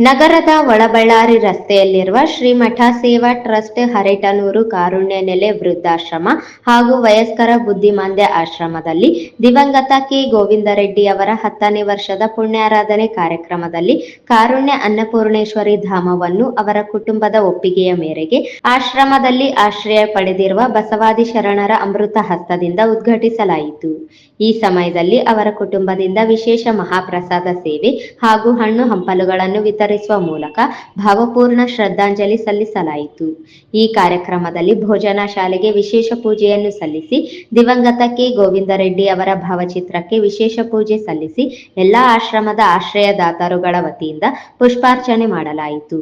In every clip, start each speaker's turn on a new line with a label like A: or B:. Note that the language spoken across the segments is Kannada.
A: ನಗರದ ಒಳಬಳ್ಳಾರಿ ರಸ್ತೆಯಲ್ಲಿರುವ ಶ್ರೀಮಠ ಸೇವಾ ಟ್ರಸ್ಟ್ ಹರೇಟನೂರು ಕಾರುಣ್ಯ ನೆಲೆ ವೃದ್ಧಾಶ್ರಮ ಹಾಗೂ ವಯಸ್ಕರ ಬುದ್ಧಿಮಾಂದ್ಯ ಆಶ್ರಮದಲ್ಲಿ ದಿವಂಗತ ಕೆ ಗೋವಿಂದರೆಡ್ಡಿ ಅವರ ಹತ್ತನೇ ವರ್ಷದ ಪುಣ್ಯಾರಾಧನೆ ಕಾರ್ಯಕ್ರಮದಲ್ಲಿ ಕಾರುಣ್ಯ ಅನ್ನಪೂರ್ಣೇಶ್ವರಿ ಧಾಮವನ್ನು ಅವರ ಕುಟುಂಬದ ಒಪ್ಪಿಗೆಯ ಮೇರೆಗೆ ಆಶ್ರಮದಲ್ಲಿ ಆಶ್ರಯ ಪಡೆದಿರುವ ಬಸವಾದಿ ಶರಣರ ಅಮೃತ ಹಸ್ತದಿಂದ ಉದ್ಘಾಟಿಸಲಾಯಿತು. ಈ ಸಮಯದಲ್ಲಿ ಅವರ ಕುಟುಂಬದಿಂದ ವಿಶೇಷ ಮಹಾಪ್ರಸಾದ ಸೇವೆ ಹಾಗೂ ಹಣ್ಣು ಹಂಪಲುಗಳನ್ನು ವಿತರಿಸುವ ಮೂಲಕ ಭಾವಪೂರ್ಣ ಶ್ರದ್ಧಾಂಜಲಿ ಸಲ್ಲಿಸಲಾಯಿತು. ಈ ಕಾರ್ಯಕ್ರಮದಲ್ಲಿ ಭೋಜನ ಶಾಲೆಗೆ ವಿಶೇಷ ಪೂಜೆಯನ್ನು ಸಲ್ಲಿಸಿ ದಿವಂಗತ ಕೆ ಗೋವಿಂದ ರೆಡ್ಡಿ ಅವರ ಭಾವಚಿತ್ರಕ್ಕೆ ವಿಶೇಷ ಪೂಜೆ ಸಲ್ಲಿಸಿ, ಎಲ್ಲಾ ಆಶ್ರಮದ ಆಶ್ರಯದಾತರುಗಳ ವತಿಯಿಂದ ಪುಷ್ಪಾರ್ಚನೆ ಮಾಡಲಾಯಿತು.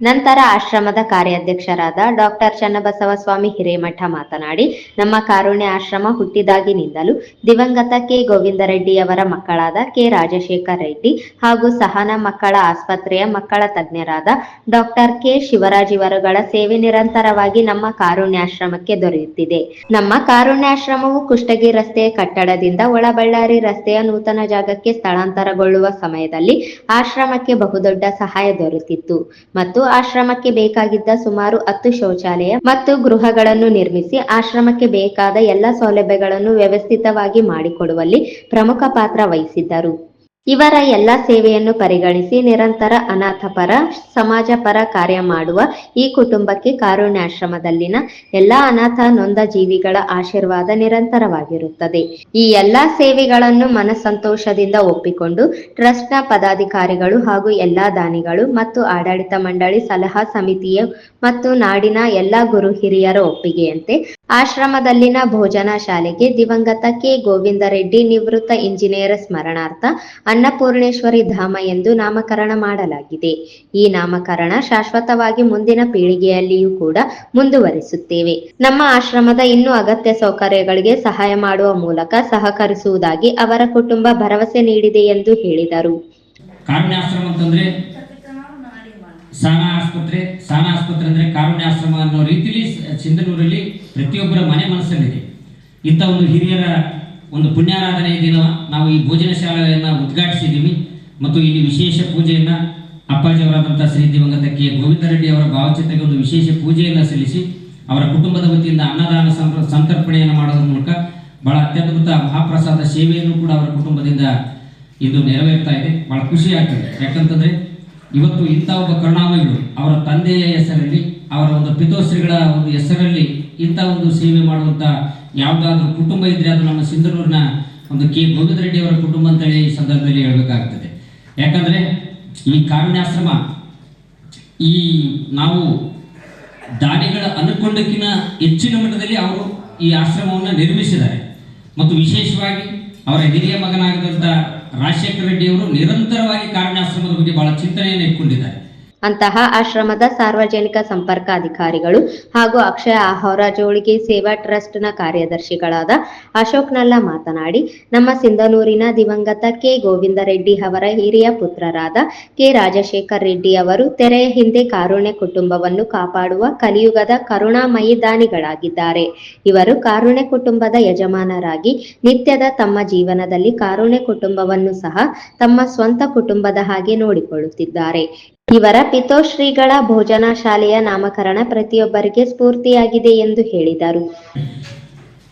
A: ನಂತರ ಆಶ್ರಮದ ಕಾರ್ಯಾಧ್ಯಕ್ಷರಾದ ಡಾಕ್ಟರ್ ಚನ್ನಬಸವ ಸ್ವಾಮಿ ಹಿರೇಮಠ ಮಾತನಾಡಿ, ನಮ್ಮ ಕಾರುಣ್ಯ ಆಶ್ರಮ ಹುಟ್ಟಿದಾಗಿನಿಂದಲೂ ದಿವಂಗತ ಕೆ. ಗೋವಿಂದ ಗೋವಿಂದರೆಡ್ಡಿಯವರ ಮಕ್ಕಳಾದ ಕೆ. ರಾಜಶೇಖರ್ ರೆಡ್ಡಿ ಹಾಗೂ ಸಹನ ಮಕ್ಕಳ ಆಸ್ಪತ್ರೆಯ ಮಕ್ಕಳ ತಜ್ಞರಾದ ಡಾಕ್ಟರ್ ಕೆ. ಶಿವರಾಜ್ ಇವರುಗಳ ಸೇವೆ ನಿರಂತರವಾಗಿ ನಮ್ಮ ಕಾರುಣ್ಯಾಶ್ರಮಕ್ಕೆ ದೊರೆಯುತ್ತಿದೆ. ನಮ್ಮ ಕಾರುಣ್ಯಾಶ್ರಮವು ಕುಷ್ಟಗಿ ರಸ್ತೆಯ ಕಟ್ಟಡದಿಂದ ಒಳಬಳ್ಳಾರಿ ರಸ್ತೆಯ ನೂತನ ಜಾಗಕ್ಕೆ ಸ್ಥಳಾಂತರಗೊಳ್ಳುವ ಸಮಯದಲ್ಲಿ ಆಶ್ರಮಕ್ಕೆ ಬಹುದೊಡ್ಡ ಸಹಾಯ ದೊರೆತಿತ್ತು. ಮತ್ತು ಆಶ್ರಮಕ್ಕೆ ಬೇಕಾಗಿದ್ದ ಸುಮಾರು ಹತ್ತು ಶೌಚಾಲಯ ಮತ್ತು ಗೃಹಗಳನ್ನು ನಿರ್ಮಿಸಿ ಆಶ್ರಮಕ್ಕೆ ಬೇಕಾದ ಎಲ್ಲ ಸೌಲಭ್ಯಗಳನ್ನು ವ್ಯವಸ್ಥಿತವಾಗಿ ಮಾಡಿಕೊಡುವಲ್ಲಿ ಪ್ರಮುಖ ಪಾತ್ರ ವಹಿಸಿದ್ದರು. ಇವರ ಎಲ್ಲ ಸೇವೆಯನ್ನು ಪರಿಗಣಿಸಿ ನಿರಂತರ ಅನಾಥಪರ ಸಮಾಜ ಪರ ಕಾರ್ಯ ಮಾಡುವ ಈ ಕುಟುಂಬಕ್ಕೆ ಕಾರುಣ್ಯಾಶ್ರಮದಲ್ಲಿನ ಎಲ್ಲಾ ಅನಾಥ ನೊಂದ ಜೀವಿಗಳ ಆಶೀರ್ವಾದ ನಿರಂತರವಾಗಿರುತ್ತದೆ. ಈ ಎಲ್ಲಾ ಸೇವೆಗಳನ್ನು ಮನಸಂತೋಷದಿಂದ ಒಪ್ಪಿಕೊಂಡು ಟ್ರಸ್ಟ್ನ ಪದಾಧಿಕಾರಿಗಳು ಹಾಗೂ ಎಲ್ಲಾ ದಾನಿಗಳು ಮತ್ತು ಆಡಳಿತ ಮಂಡಳಿ, ಸಲಹಾ ಸಮಿತಿಯ ಮತ್ತು ನಾಡಿನ ಎಲ್ಲಾ ಗುರು ಹಿರಿಯರ ಒಪ್ಪಿಗೆಯಂತೆ ಆಶ್ರಮದಲ್ಲಿನ ಭೋಜನ ಶಾಲೆಗೆ ದಿವಂಗತ ಕೆ. ಗೋವಿಂದ ರೆಡ್ಡಿ ನಿವೃತ್ತ ಇಂಜಿನಿಯರ್ ಸ್ಮರಣಾರ್ಥ ಅನ್ನಪೂರ್ಣೇಶ್ವರಿ ಧಾಮ ಎಂದು ನಾಮಕರಣ ಮಾಡಲಾಗಿದೆ. ಈ ನಾಮಕರಣ ಶಾಶ್ವತವಾಗಿ ಮುಂದಿನ ಪೀಳಿಗೆಯಲ್ಲಿಯೂ ಕೂಡ ಮುಂದುವರಿಸುತ್ತೇವೆ. ನಮ್ಮ ಆಶ್ರಮದ ಇನ್ನೂ ಅಗತ್ಯ ಸೌಕರ್ಯಗಳಿಗೆ ಸಹಾಯ ಮಾಡುವ ಮೂಲಕ ಸಹಕರಿಸುವುದಾಗಿ ಅವರ ಕುಟುಂಬ ಭರವಸೆ ನೀಡಿದೆ ಎಂದು ಹೇಳಿದರು.
B: ಸಾನ ಆಸ್ಪತ್ರೆ ಸಾನ ಆಸ್ಪತ್ರೆ ಅಂದ್ರೆ ಕಾರುಣ್ಯಾಶ್ರಮ ಅನ್ನೋ ರೀತಿಲಿ ಸ- ಸಿಂಧನೂರಲ್ಲಿ ಪ್ರತಿಯೊಬ್ಬರ ಮನೆ ಮನಸ್ಸಲ್ಲಿದೆ. ಇಂಥ ಒಂದು ಹಿರಿಯರ ಒಂದು ಪುಣ್ಯಾರಾಧನೆ ದಿನ ನಾವು ಈ ಭೋಜನ ಶಾಲೆಯನ್ನು ಉದ್ಘಾಟಿಸಿದ್ದೀವಿ. ಮತ್ತು ಇಲ್ಲಿ ವಿಶೇಷ ಪೂಜೆಯನ್ನ ಅಪ್ಪಾಜಿಯವರಾದಂಥ ಶ್ರೀ ದಿವಂಗತ ಕೆ. ಗೋವಿಂದ ರೆಡ್ಡಿ ಅವರ ಭಾವಚಿತ್ರಕ್ಕೆ ಒಂದು ವಿಶೇಷ ಪೂಜೆಯನ್ನು ಸಲ್ಲಿಸಿ ಅವರ ಕುಟುಂಬದ ವತಿಯಿಂದ ಅನ್ನದಾನ ಸಂಪ್ರ ಸಂತರ್ಪಣೆಯನ್ನು ಮಾಡೋದ್ರ ಮೂಲಕ ಬಹಳ ಅತ್ಯದ್ಭುತ ಮಹಾಪ್ರಸಾದ ಸೇವೆಯನ್ನು ಕೂಡ ಅವರ ಕುಟುಂಬದಿಂದ ಇದು ನೆರವೇರ್ತಾ ಇದೆ. ಬಹಳ ಖುಷಿ ಆಗ್ತದೆ. ಯಾಕಂತಂದ್ರೆ ಇವತ್ತು ಇಂಥ ಒಬ್ಬ ಕರುಣಾಮಯಿಗಳು ಅವರ ತಂದೆಯ ಹೆಸರಲ್ಲಿ, ಅವರ ಒಂದು ಪಿತೋಶ್ರೀಗಳ ಒಂದು ಹೆಸರಲ್ಲಿ ಇಂಥ ಒಂದು ಸೇವೆ ಮಾಡುವಂತ ಯಾವುದಾದ್ರೂ ಕುಟುಂಬ ಇದ್ರೆ ಅದು ನಮ್ಮ ಸಿಂಧನೂರಿನ ಒಂದು ಕೆ. ಗೋವಿಂದ ರೆಡ್ಡಿ ಅವರ ಕುಟುಂಬ ಅಂತೇಳಿ ಈ ಸಂದರ್ಭದಲ್ಲಿ ಹೇಳಬೇಕಾಗ್ತದೆ. ಯಾಕಂದ್ರೆ ಈ ಕಾರುಣ್ಯಾಶ್ರಮ, ಈ ನಾವು ದಾನಿಗಳ ಅನುಕೊಂಡಕ್ಕಿಂತ ಹೆಚ್ಚಿನ ಮಟ್ಟದಲ್ಲಿ ಅವರು ಈ ಆಶ್ರಮವನ್ನು ನಿರ್ಮಿಸಿದ್ದಾರೆ. ಮತ್ತು ವಿಶೇಷವಾಗಿ ಅವರ ಹಿರಿಯ ಮಗನಾಗಿದ್ದಂಥ ರಾಜಶೇಖರ ರೆಡ್ಡಿಯವರು ನಿರಂತರವಾಗಿ ಕಾರಣಾಶ್ರಮದ ಬಗ್ಗೆ ಬಹಳ ಚಿಂತನೆಯನ್ನು ಇಟ್ಕೊಂಡಿದ್ದಾರೆ.
A: ಅಂತಹ ಆಶ್ರಮದ ಸಾರ್ವಜನಿಕ ಸಂಪರ್ಕ ಅಧಿಕಾರಿಗಳು ಹಾಗೂ ಅಕ್ಷಯ ಆಹಾರ ಜೋಳಿಗೆ ಸೇವಾ ಟ್ರಸ್ಟ್ನ ಕಾರ್ಯದರ್ಶಿಗಳಾದ ಅಶೋಕ್ ನಲ್ಲ ಮಾತನಾಡಿ, ನಮ್ಮ ಸಿಂಧನೂರಿನ ದಿವಂಗತ ಕೆ. ಗೋವಿಂದ ರೆಡ್ಡಿ ಅವರ ಹಿರಿಯ ಪುತ್ರರಾದ ಕೆ. ರಾಜಶೇಖರ್ ರೆಡ್ಡಿ ಅವರು ತೆರೆಯ ಹಿಂದೆ ಕಾರುಣ್ಯ ಕುಟುಂಬವನ್ನು ಕಾಪಾಡುವ ಕಲಿಯುಗದ ಕರುಣಾಮಯಿ ದಾನಿಗಳಾಗಿದ್ದಾರೆ. ಇವರು ಕಾರುಣ್ಯ ಕುಟುಂಬದ ಯಜಮಾನರಾಗಿ ನಿತ್ಯದ ತಮ್ಮ ಜೀವನದಲ್ಲಿ ಕಾರುಣ್ಯ ಕುಟುಂಬವನ್ನು ಸಹ ತಮ್ಮ ಸ್ವಂತ ಕುಟುಂಬದ ಹಾಗೆ ನೋಡಿಕೊಳ್ಳುತ್ತಿದ್ದಾರೆ. ಇವರ ಪಿತೋಶ್ರೀಗಳ ಭೋಜನಾ ಶಾಲೆಯ ನಾಮಕರಣ ಪ್ರತಿಯೊಬ್ಬರಿಗೆ ಸ್ಫೂರ್ತಿಯಾಗಿದೆ ಎಂದು ಹೇಳಿದರು.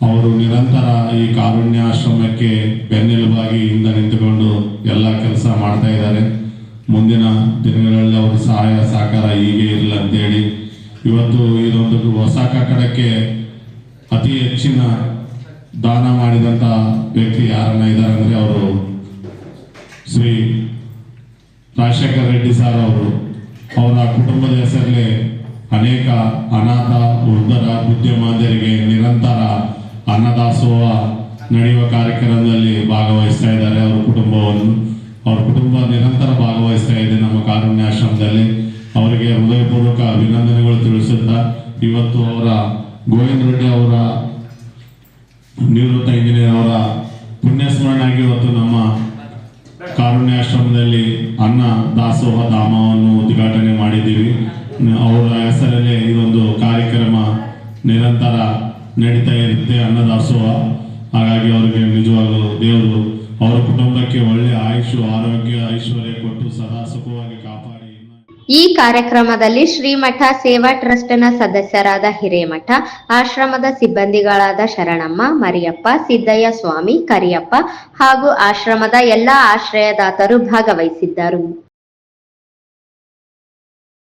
C: ಅವರು ನಿರಂತರ ಈ ಕಾರುಣ್ಯಾಶ್ರಮಕ್ಕೆ ಬೆನ್ನೆಲುಬಾಗಿ ಇಂದ ನಿಂತುಕೊಂಡು ಎಲ್ಲ ಕೆಲಸ ಮಾಡ್ತಾ ಇದ್ದಾರೆ. ಮುಂದಿನ ದಿನಗಳಲ್ಲಿ ಅವರ ಸಹಾಯ ಸಹಕಾರ ಹೀಗೆ ಇರಲಿ ಅಂತೇಳಿ ಇವತ್ತು ಇದೊಂದು ಹೊಸ ಕಟ್ಟಡಕ್ಕೆ ಅತಿ ಹೆಚ್ಚಿನ ದಾನ ಮಾಡಿದಂಥ ವ್ಯಕ್ತಿ ಯಾರನ್ನ ಇದ್ದಾರೆ ಅಂದರೆ ಅವರು ಶ್ರೀ ರಾಜಶೇಖರ ರೆಡ್ಡಿ ಸರ್ ಅವರು, ಅವರ ಕುಟುಂಬದ ಹೆಸರಲ್ಲಿ ಅನೇಕ ಅನಾಥ, ವೃದ್ಧರ ಉದ್ಯಮಾಂಧರಿಗೆ ನಿರಂತರ ಅನ್ನದಾಸೋಹ ನಡೆಯುವ ಕಾರ್ಯಕ್ರಮದಲ್ಲಿ ಭಾಗವಹಿಸ್ತಾ ಇದ್ದಾರೆ. ಅವರ ಕುಟುಂಬವನ್ನು, ಅವರ ಕುಟುಂಬ ನಿರಂತರ ಭಾಗವಹಿಸ್ತಾ ಇದೆ ನಮ್ಮ ಕಾರುಣ್ಯಾಶ್ರಮದಲ್ಲಿ ಅವರಿಗೆ ಹೃದಯಪೂರ್ವಕ ಅಭಿನಂದನೆಗಳು ತಿಳಿಸುತ್ತಾ, ಇವತ್ತು ಅವರ ಗೋವಿಂದ ರೆಡ್ಡಿ ಅವರ ನಿವೃತ್ತ ಇಂಜಿನಿಯರ್ ಅವರ ಪುಣ್ಯಸ್ಮರಣೆ ಆಗಿ ಇವತ್ತು ನಮ್ಮ ಕಾರುಣ್ಯಾಶ್ರಮದಲ್ಲಿ ಅನ್ನ ದಾಸೋಹ ಧಾಮವನ್ನು ಉದ್ಘಾಟನೆ ಮಾಡಿದ್ದೀವಿ. ಅವರ ಹೆಸರಲ್ಲೇ ಇದೊಂದು ಕಾರ್ಯಕ್ರಮ ನಿರಂತರ ನಡೀತಾ ಇರುತ್ತೆ ಅನ್ನ ದಾಸೋಹ. ಹಾಗಾಗಿ ಅವರಿಗೆ ನಿಜವಾಗಲೂ ದೇವರು ಅವರ ಕುಟುಂಬಕ್ಕೆ ಒಳ್ಳೆಯ ಆಯುಷು, ಆರೋಗ್ಯ, ಐಶ್ವರ್ಯ ಕೊಟ್ಟು ಸದಾ ಸುಖವಾಗಿ ಕಾಪಾಡಿ
A: ಈ ಕಾರ್ಯಕ್ರಮದಲ್ಲಿ ಶ್ರೀಮಠ ಸೇವಾ ಟ್ರಸ್ಟ್ನ ಸದಸ್ಯರಾದ ಹಿರೇಮಠ, ಆಶ್ರಮದ ಸಿಬ್ಬಂದಿಗಳಾದ ಶರಣಮ್ಮ, ಮರಿಯಪ್ಪ, ಸಿದ್ದಯ್ಯ ಸ್ವಾಮಿ, ಕರಿಯಪ್ಪ ಹಾಗೂ ಆಶ್ರಮದ ಎಲ್ಲಾ ಆಶ್ರಯದಾತರು ಭಾಗವಹಿಸಿದ್ದರು.